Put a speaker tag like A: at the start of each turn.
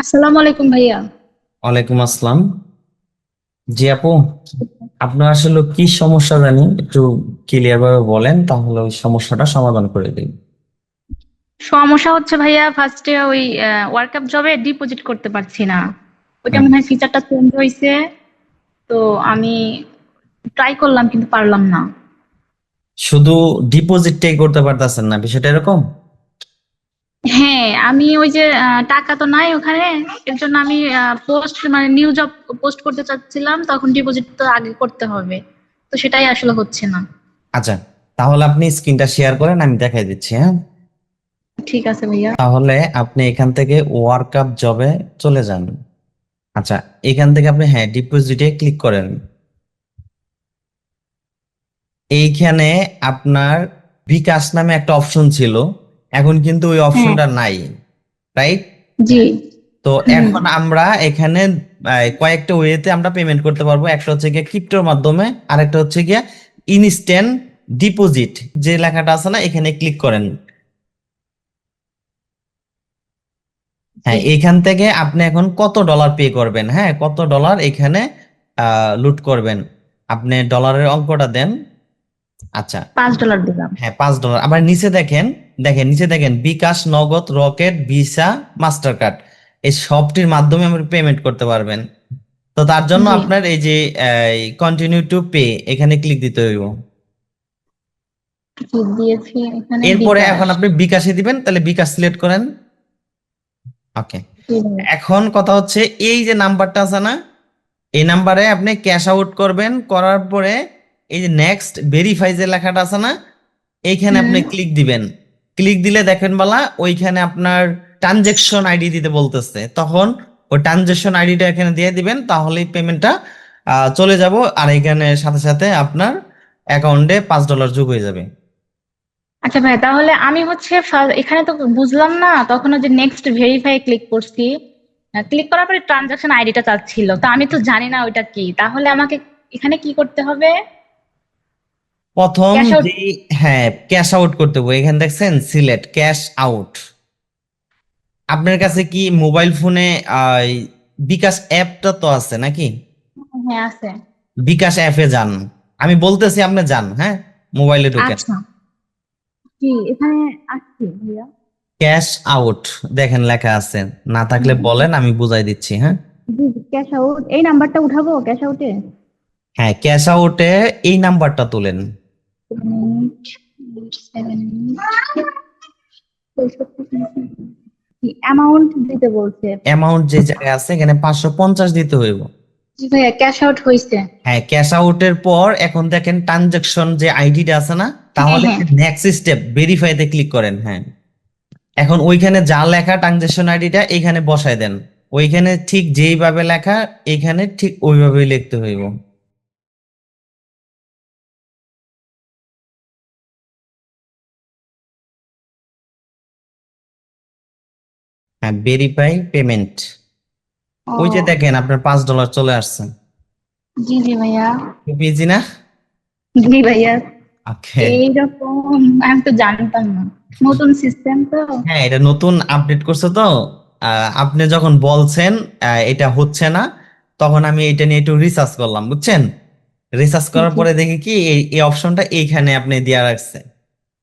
A: আসসালামু আলাইকুম ভাইয়া।
B: ওয়ালাইকুম আসসালাম। জি আপু আপনার আসলে কি সমস্যা জানি একটু ক্লিয়ার ভাবে বলেন তাহলে ওই সমস্যাটা সমাধান করে দিই।
A: সমস্যা হচ্ছে ভাইয়া ফার্স্টে ওই ওয়ার্কআপ জবে ডিপোজিট করতে পারছি না। ওইটা মনে হয় ফিচারটা চেঞ্জ হয়েছে তো আমি ট্রাই করলাম কিন্তু পারলাম না।
B: শুধু ডিপোজিটটাই করতে পারতেছেন না বিষয়টা এরকম?
A: হ্যাঁ আমি ওই যে টাকা তো নাই ওখানে। এর জন্য আমি পোস্ট মানে নিউ জব পোস্ট করতে চাচ্ছিলাম তখন ডিপোজিট তো আগে করতে হবে। তো সেটাই আসলে হচ্ছে না।
B: আচ্ছা তাহলে আপনি স্ক্রিনটা শেয়ার করেন আমি দেখাই দিচ্ছি হ্যাঁ?
A: ঠিক আছে ভাইয়া।
B: তাহলে আপনি এখান থেকে ওয়ার্ক আপ জবে চলে যান। আচ্ছা এখান থেকে আপনি হ্যাঁ ডিপোজিটে ক্লিক করেন। এইখানে আপনার বিকাশ নামে একটা অপশন ছিল। এখন কিন্তু ওই অপশনটা নাই রাইট
A: জি।
B: তো এখন আমরা এখানে কয়েকটা ওয়েতে আমরা পেমেন্ট করতে পারব। একটা হচ্ছে গিয়ে ক্রিপ্টোর মাধ্যমে আর একটা হচ্ছে গিয়ে ইনস্ট্যান্ট ডিপোজিট যে লেখাটা আছে না এখানে ক্লিক করেন। হ্যাঁ এখান থেকে আপনি এখন কত ডলার পে করবেন হ্যাঁ? কত ডলার এখানে লুট করবেন? আপনি ডলারের অঙ্কটা দেন। আচ্ছা।
A: পাঁচ ডলার দিলাম।
B: হ্যাঁ পাঁচ ডলার আবার নিচে দেখেন দেখেন নিচে দেখেন বিকাশ নগদ রকেট ভিসা মাস্টার কার্ড এই সবটির মাধ্যমে আপনি পেমেন্ট করতে পারবেন। তো তার জন্য আপনার এই যে কন্টিনিউ টু পে এখানে ক্লিক দিতে হইব। এরপরে এখন আপনি বিকাশে দিবেন তাহলে বিকাশ সিলেক্ট করেন। ওকে এখন কথা হচ্ছে এই যে নাম্বারটা আছে না এই নাম্বারে আপনি ক্যাশ আউট করবেন করার পরে এই যে নেক্সট ভেরিফাই যে লেখাটা আছে না এইখানে আপনি ক্লিক দিবেন। ক্লিক দিলে দেখেন বালা, ওইখানে আপনার ট্রানজেকশন আইডি দিতে বলতেছে। তখন ওই ট্রানজেকশন আইডিটা এখানে দিয়ে দিবেন, তাহলেই পেমেন্টটা চলে যাব। আর এখানে সাথে সাথে আপনার অ্যাকাউন্টে পাঁচ ডলার যোগ হয়ে যাবে।
A: আচ্ছা ভাই, তাহলে আমি হচ্ছে এখানে তো বুঝলাম না, তখন যে নেক্সট ভেরিফাই ক্লিক করছি। ক্লিক করার পরে ট্রানজাকশন আইডিটা চাচ্ছিল। তো আমি তো জানি না ওইটা কি। তাহলে আমাকে এখানে কি করতে হবে?
B: প্রথম যে হ্যাঁ ক্যাশ আউট করতে হবে। এখানে দেখছেন সিলেক্ট ক্যাশ আউট আপনার কাছে কি মোবাইল ফোনে বিকাশ অ্যাপটা তো আছে নাকি?
A: হ্যাঁ আছে।
B: বিকাশ অ্যাপে যান। আমি বলতেছি আপনি যান হ্যাঁ? মোবাইলে
A: এখানে ভাইয়া?
B: ক্যাশ আউট দেখেন লেখা আছে। না থাকলে বলেন আমি বুঝাই দিচ্ছি হ্যাঁ?
A: জি ক্যাশ আউট এই নাম্বারটা উঠাবো ক্যাশ আউটে
B: হ্যাঁ ক্যাশ আউটে এই নাম্বারটা তুলেন।
A: অ্যামাউন্ট দিতে বলছে।
B: অ্যামাউন্ট যে জায়গায় আছে এখানে পাঁচশো পঞ্চাশ দিতে হইব।
A: জি ভাইয়া ক্যাশ আউট হয়েছে
B: হ্যাঁ ক্যাশ আউটের পর এখন দেখেন ট্রানজাকশন যে আইডিটা আছে না তাহলে নেক্সট স্টেপ ভেরিফাইতে ক্লিক করেন হ্যাঁ। এখন ওইখানে যা লেখা ট্রানজাকশন আইডিটা এইখানে বসায় দেন। ওইখানে ঠিক যেইভাবে লেখা এইখানে ঠিক ওইভাবেই লিখতে হইব। হ্যাঁ ভেরিফাই পেমেন্ট ওই যে দেখেন আপনার পাঁচ ডলার চলে আসছে।
A: জি জি ভাইয়া।
B: খুব ইজি না?
A: জি ভাইয়া।
B: ওকে
A: এইরকম আমি তো জানতাম না। নতুন সিস্টেম তো।
B: হ্যাঁ এটা নতুন আপডেট করছে তো। আপনি যখন বলছেন এটা হচ্ছে না তখন আমি এটা নিয়ে একটু রিসার্চ করলাম বুঝছেন? রিসার্চ করার পরে দেখি কি এই এই অপশনটা এইখানে আপনি দেয়া রাখছে